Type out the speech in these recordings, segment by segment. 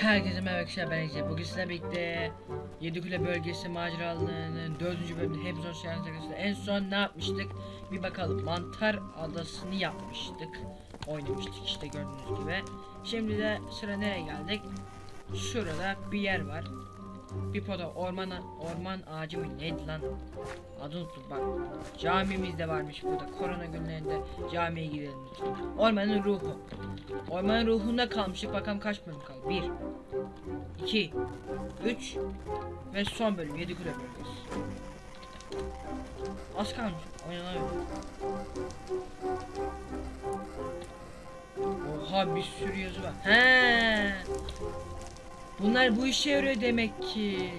Herkese merhaba arkadaşlar ben Ece. Bugün sizlerle birlikte Yedikule bölgesi maceralarının 4. bölümünde hepsi hoş geldiniz. En son ne yapmıştık? Bir bakalım. Mantar adasını yapmıştık. Oynamıştık işte gördüğünüz gibi. Şimdi de sıra nereye geldik? Şurada bir yer var. Bir poda orman ağacı mı neydi lan? Adını unuttum bak. Camimiz de varmış burada. Korona günlerinde camiye lütfen. Ormanın ruhu. Ormanın ruhunda kalmıştık. Bakalım kaç bölüm kaldı? 1 2 3 ve son bölüm 7 kule bölgesi. Az kalmış. Oynanamıyor. Oha bir sürü yazı var. He. Bunlar bu işe yarıyor demek ki.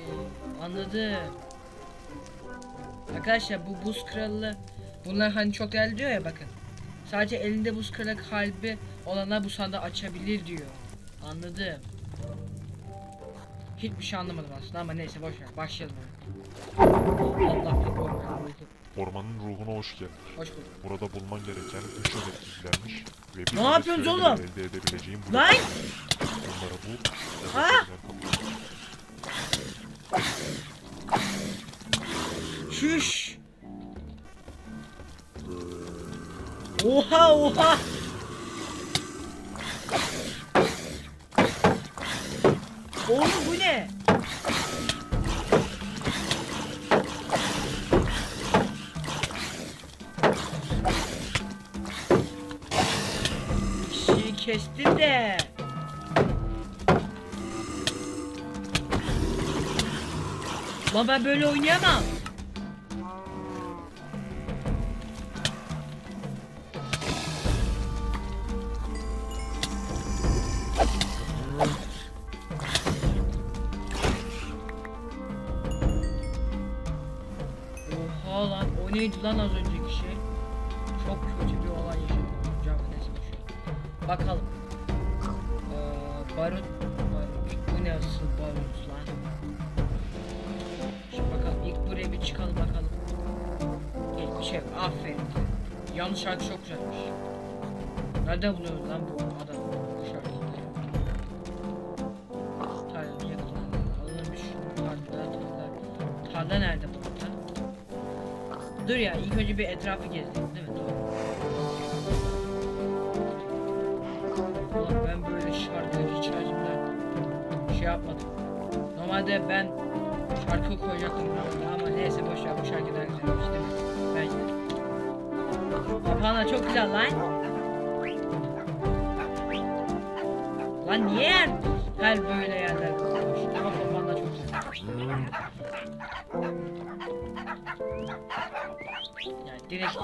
Anladım. Arkadaşlar bu buz kralı bunlar hani çok değerli diyor ya bakın. Sadece elinde buz kralı kalbi olanlar bu sandığı açabilir diyor. Anladım. Hiçbir şey anlamadım aslında ama neyse boş ver başlayalım. Allah. Ormanın ruhuna hoş geldin. Hoş bulduk. Burada bulman gereken üç önet gizlenmiş ve bir Ne yapıyorsunuz oğlum? elde edebileceğin Lan! 슈쉬 오하 오하 Lan ben böyle oynayamam. Oha lan o neydi lan az önceki Aferin. Yanlış şarkı çok güzelmiş. Nerede buluyoruz lan bu adam bu yakınında. Alınmış. Tarla, tarla. Tarla nerede burada? Dur ya ilk önce bir etrafı gezdik değil mi? Doğru. Ulan ben böyle şarkı hiç acımdan şey yapmadım. Normalde ben şarkı koyacaktım ama neyse boş ver bu şarkı daha güzelmiş değil mi? Papağanlar çok güzel lan. Lan niye her, her böyle yerler? Ama papağanlar çok güzel. Ya direkt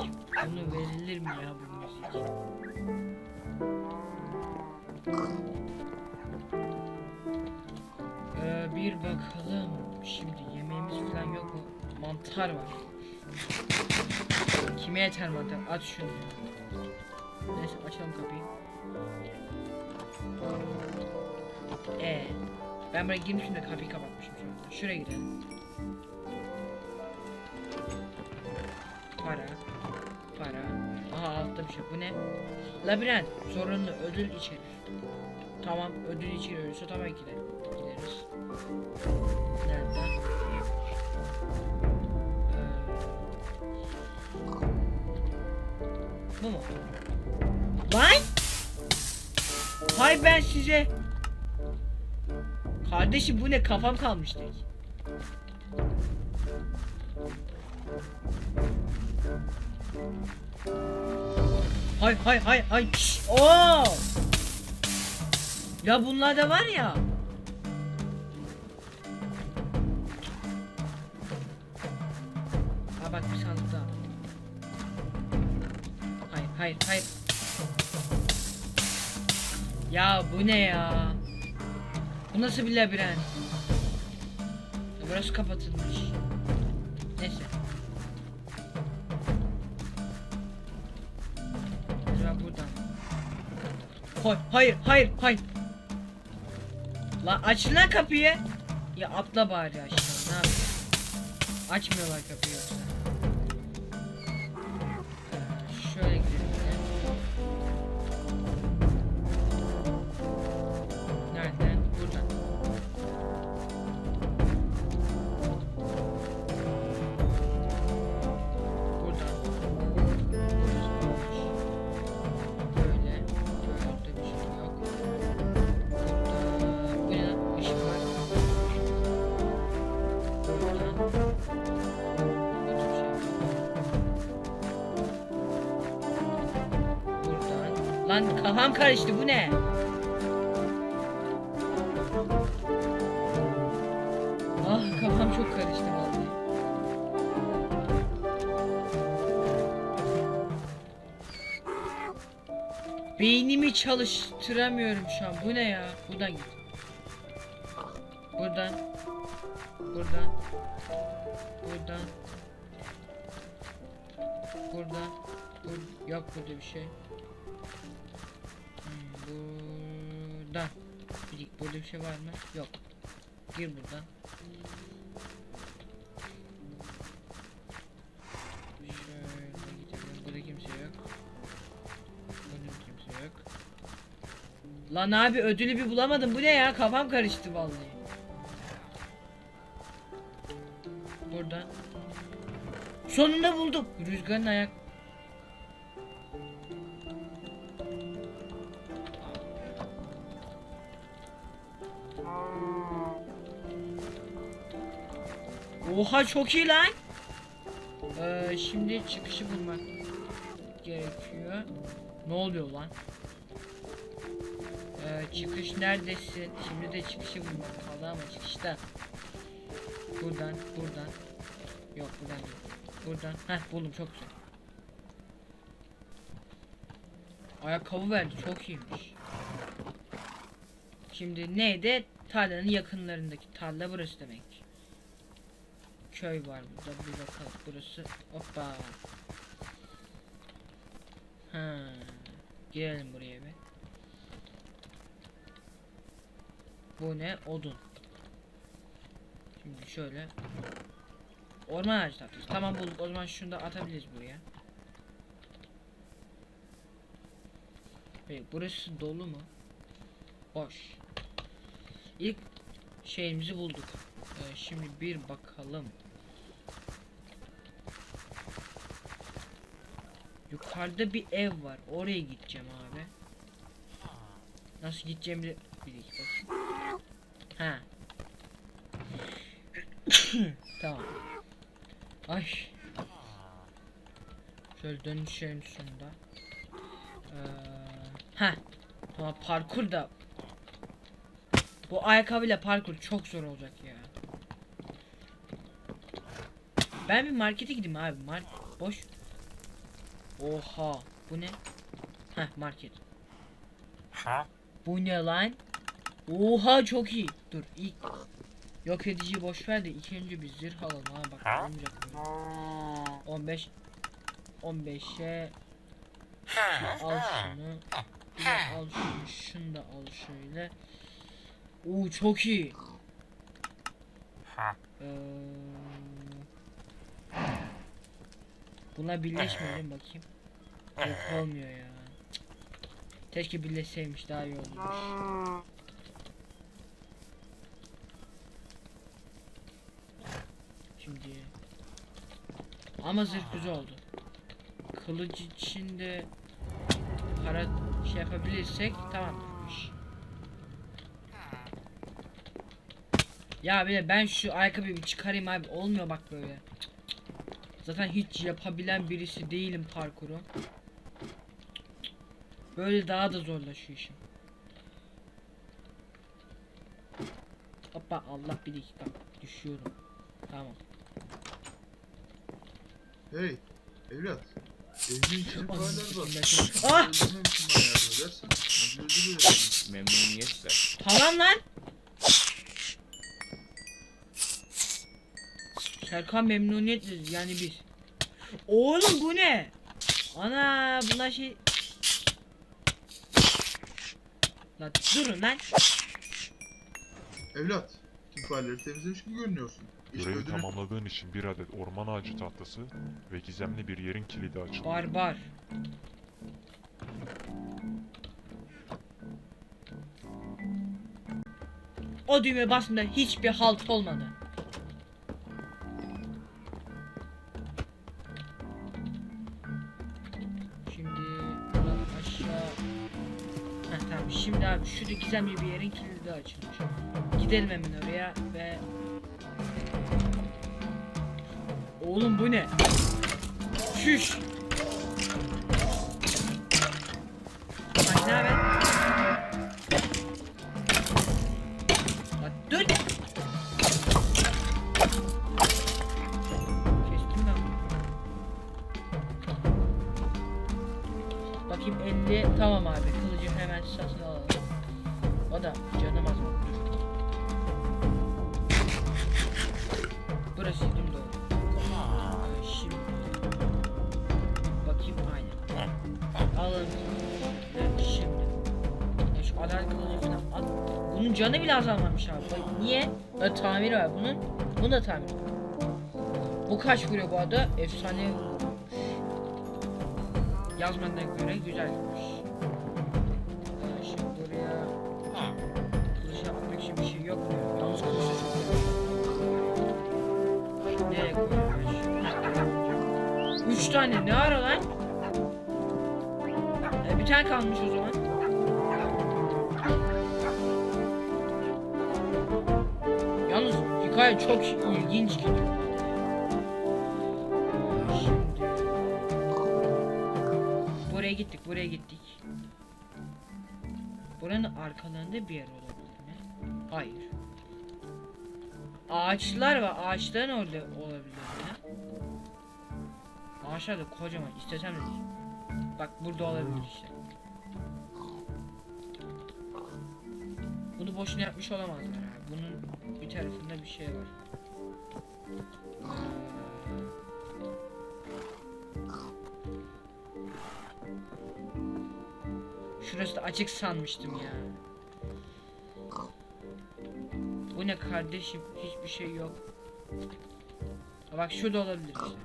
bunu verilir mi ya bu müzik? Ee, bir bakalım. Şimdi yemeğimiz falan yok mu? Mantar var. Kime mantar? Aç şunu. Neyse açalım kapıyı. Ee, ben buraya girmişim de kapıyı kapatmışım şu anda. Şuraya girelim. Para. Para. Aha altta bir şey. Bu ne? Labirent. Zorunlu ödül içerir. Tamam ödül içeriyorsa tabii ki de Bu mu? Lan! Hay ben size. Kardeşim bu ne kafam kalmış tek. Hay hay hay hay. Şşş, Oo! Ya bunlar da var ya. Ha bak bir sandık daha. Hayır hayır. Ya bu ne ya? Bu nasıl bir labirent? Burası kapatılmış. Neyse. Acaba buradan. Hayır, hayır, hayır, hayır. La aç lan kapıyı. Ya atla bari aşağı. Ne yapayım? Açmıyorlar kapıyı kafam karıştı bu ne? Ah kafam çok karıştı vallahi. Beynimi çalıştıramıyorum şu an. Bu ne ya? Buradan git. Buradan. Buradan. Buradan. Buradan. Bur yok burada bir şey. Dakika, burada bir şey var mı? Yok. Gir buradan. Şöyle gidelim. Burada kimse yok. Burada kimse yok. Lan abi ödülü bir bulamadım. Bu ne ya? Kafam karıştı vallahi. Buradan. Sonunda buldum. Rüzgarın ayak. Oha çok iyi lan. Ee, şimdi çıkışı bulmak gerekiyor. Ne oluyor lan? Ee, çıkış neredesin? Şimdi de çıkışı bulmak kaldı ama çıkışta. Buradan, buradan. Yok buradan değil. Buradan. Heh buldum çok güzel. Ayakkabı verdi çok iyiymiş. Şimdi neydi? Tarlanın yakınlarındaki tarla burası demek. Köy var burada bir bakalım burası. Hoppa. Ha. Girelim buraya bir. Bu ne? Odun. Şimdi şöyle. Orman ağacı tatlısı. Tamam bulduk. O zaman şunu da atabiliriz buraya. Peki burası dolu mu? Boş. İlk şeyimizi bulduk. Ee, şimdi bir bakalım. Yukarıda bir ev var. Oraya gideceğim abi. Nasıl gideceğimi de- bir dakika. Ha. tamam. Ay. Şöyle dönüşelim şunda. Ee, ha. Tamam parkur da. Bu ayakkabıyla parkur çok zor olacak ya. Ben bir markete gideyim abi. Mark boş. Oha. Bu ne? Heh market. Bu ne lan? Oha çok iyi. Dur ilk yok ediciyi boş ver de ilk önce bir zırh alalım ha bak olmayacak böyle. 15 15'e al şunu. Al şunu, şunu da al şöyle. Oo çok iyi. Ee, buna birleşmeyelim bakayım. Yok olmuyor ya. Keşke birleşseymiş daha iyi olurmuş. Şimdi ama zırh güzel oldu. Kılıç içinde para şey yapabilirsek tamam. Ya bir de ben şu ayakkabıyı çıkarayım abi olmuyor bak böyle. Cık. Zaten hiç yapabilen birisi değilim parkuru. Böyle daha da zorlaşıyor işim. Hoppa Allah bir dakika düşüyorum. Tamam. Hey evlat. Evimin içini Anam, fareler var. Ah! Memnuniyetle. Tamam lan. Serkan memnuniyetle yani biz. Oğlum bu ne? Ana bunlar şey. Lan durun lan. Evlat. Tüm fareleri temizlemiş gibi görünüyorsun. İşte Görevi tamamladığın için bir adet orman ağacı tahtası ve gizemli bir yerin kilidi açıldı. Barbar. O düğmeye basında hiçbir halt olmadı. Şurada gizemli bir yerin kilidi açılmış. Gidelim hemen oraya ve Oğlum bu ne? Şüş. ne haber? Lan dur. Bakayım 50 tamam abi kılıcı hemen satın alalım. O da canım az oldu. Burası? Ee, Şimdi bakayım aynen. Alalım. Evet, şimdi. Ya şu adalet kılıcı falan al. Bunun canı bile azalmamış abi. Bak, niye? Ya, tamir var bunun. Bunun da tamir. Bu kaç vuruyor bu arada? Efsane. Yazmadığına göre güzelmiş. Üç tane ne ara lan? Ee, bir tane kalmış o zaman. Yalnız hikaye çok ilginç Şimdi buraya gittik, buraya gittik. Buranın arkalarında bir yer olabilir mi? Hayır. Ağaçlar var. Ağaçların orada olabilir mi? Ağaçlar da kocaman. İstesem de. Bak burada olabilir işte. Bunu boşuna yapmış olamazlar abi. Bunun bir tarafında bir şey var. Şurası da açık sanmıştım ya. Bu ne kardeşim? Hiçbir şey yok. Bak şurada olabilir işte.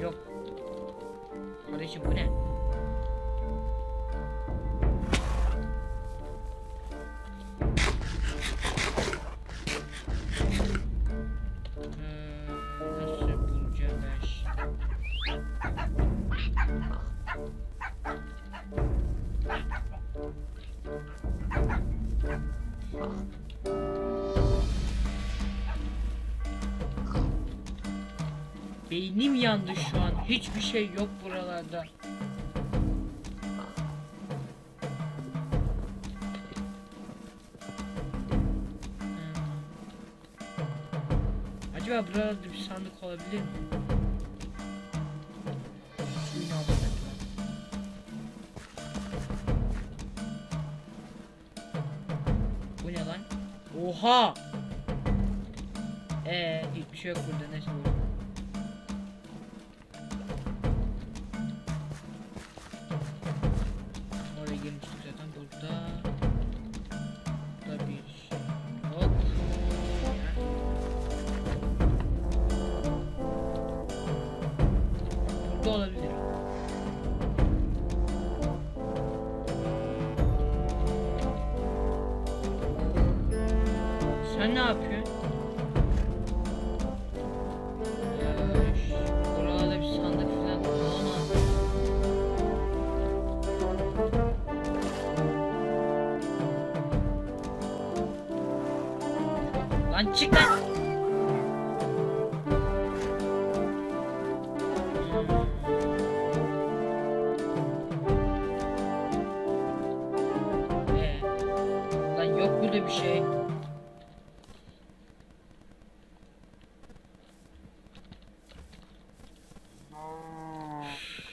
Yok. Kardeşim bu ne? Beynim yandı şu an. Hiçbir şey yok buralarda. Hmm. Acaba buralarda bir sandık olabilir mi? Bu ne lan? Oha! Ee, hiçbir şey yok burada. Neyse. Sen ne?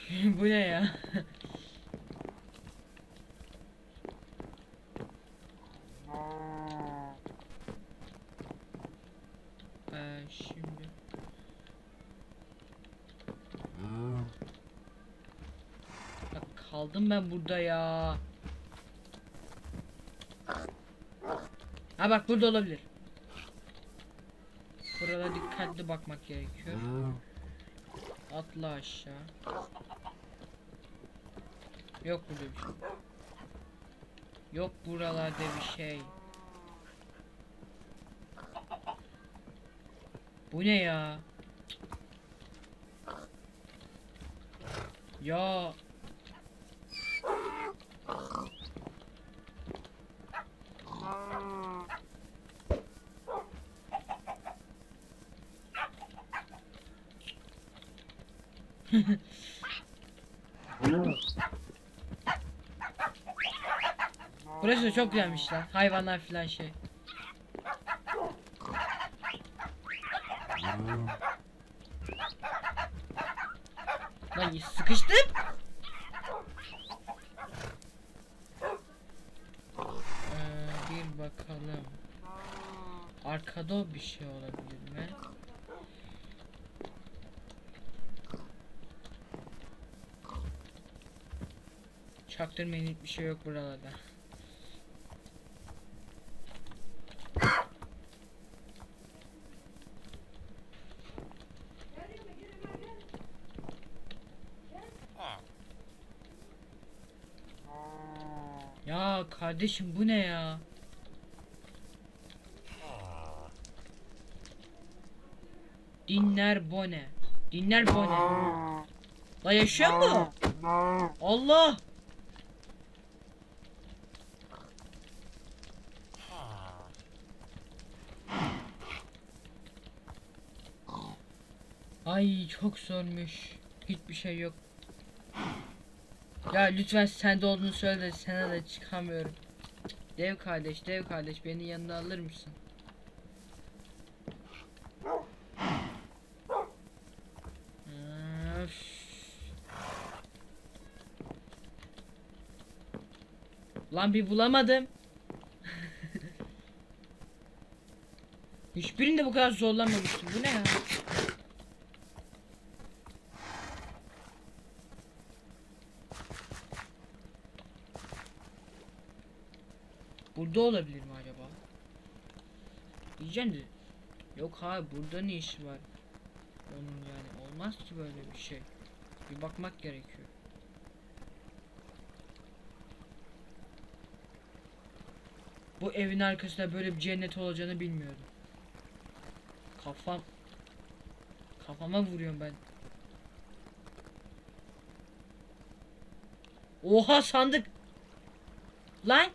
Bu ne ya? Ee, şimdi Bak kaldım ben burada ya. Ha bak burada olabilir. Buralara dikkatli bakmak gerekiyor. Atla aşağı. Yok burada bir şey. Yok buralarda bir şey. Bu ne ya? Ya. Burası da çok güzelmiş lan. Hayvanlar filan şey. Lan sıkıştım. Ee, bir bakalım. Arkada bir şey olabilir mi? Çaktırmayın hiçbir şey yok buralarda. Ya kardeşim bu ne ya? Dinler Bone. Dinler Bone. La yaşıyor mu? Allah! Ay çok zormuş. Hiçbir şey yok. Ya lütfen sende olduğunu söyle de sana da çıkamıyorum. Dev kardeş, dev kardeş beni yanına alır mısın? Lan bir bulamadım. Hiçbirinde bu kadar zorlanmamıştım. Bu ne ya? Burada olabilir mi acaba? Diyeceğim de. Yok abi burada ne işi var? Onun yani olmaz ki böyle bir şey. Bir bakmak gerekiyor. Bu evin arkasında böyle bir cennet olacağını bilmiyordum. Kafam kafama vuruyorum ben. Oha sandık. Lan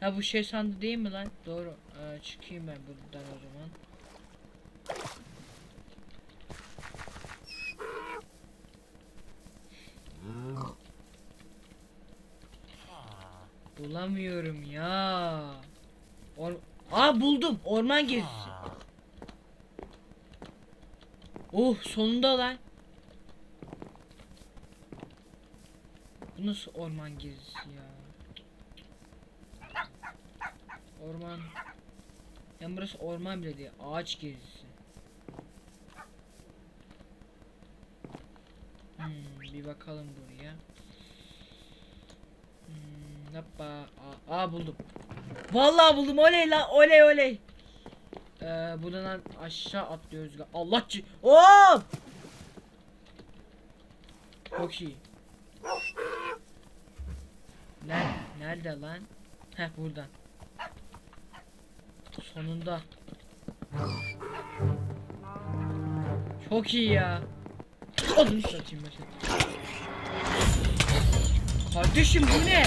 Ha bu şey sandı değil mi lan? Doğru. Ee, çıkayım ben buradan o zaman. Bulamıyorum ya. Or Aa buldum. Orman gezisi. Oh sonunda lan. Bu nasıl orman gezisi ya? Orman. Yani burası orman bile değil. Ağaç gezisi. Hmm, bir bakalım buraya. Hmm, yapma. Aa, aa, buldum. Vallahi buldum. Oley lan. Oley oley. Ee, buradan aşağı atlıyoruz. Allah ci. Hop! Çok iyi. Nerede, nerede lan? Heh buradan. Sonunda. Çok iyi ya. Odunu satayım mesela. Kardeşim bu ne?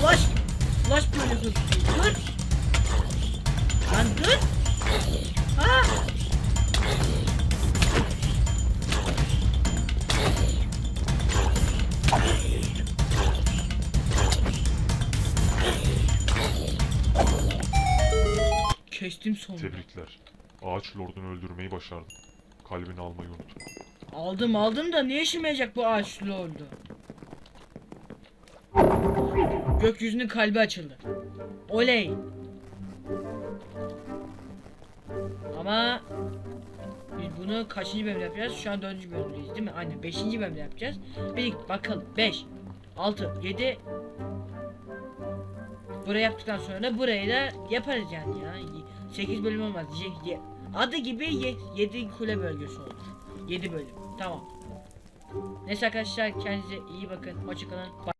Ulaş. Ulaş böyle dur. Dur. Lan dur. Ha. Kestim sonunda. Tebrikler. Ağaç lordunu öldürmeyi başardın. Kalbini almayı unutma. Aldım aldım da ne işime yarayacak bu ağaçlı oldu. Gökyüzünün kalbi açıldı. Oley. Ama biz bunu kaçıncı bölümde yapacağız? Şu an dördüncü bölümdeyiz değil mi? Aynen beşinci bölümde yapacağız. Bir bakalım. Beş, altı, yedi. Burayı yaptıktan sonra burayı da yaparız yani ya. Sekiz bölüm olmaz. Ye- ye- adı gibi ye- yedi kule bölgesi olur. 7 bölüm. Tamam. Neyse arkadaşlar kendinize iyi bakın. Hoşçakalın.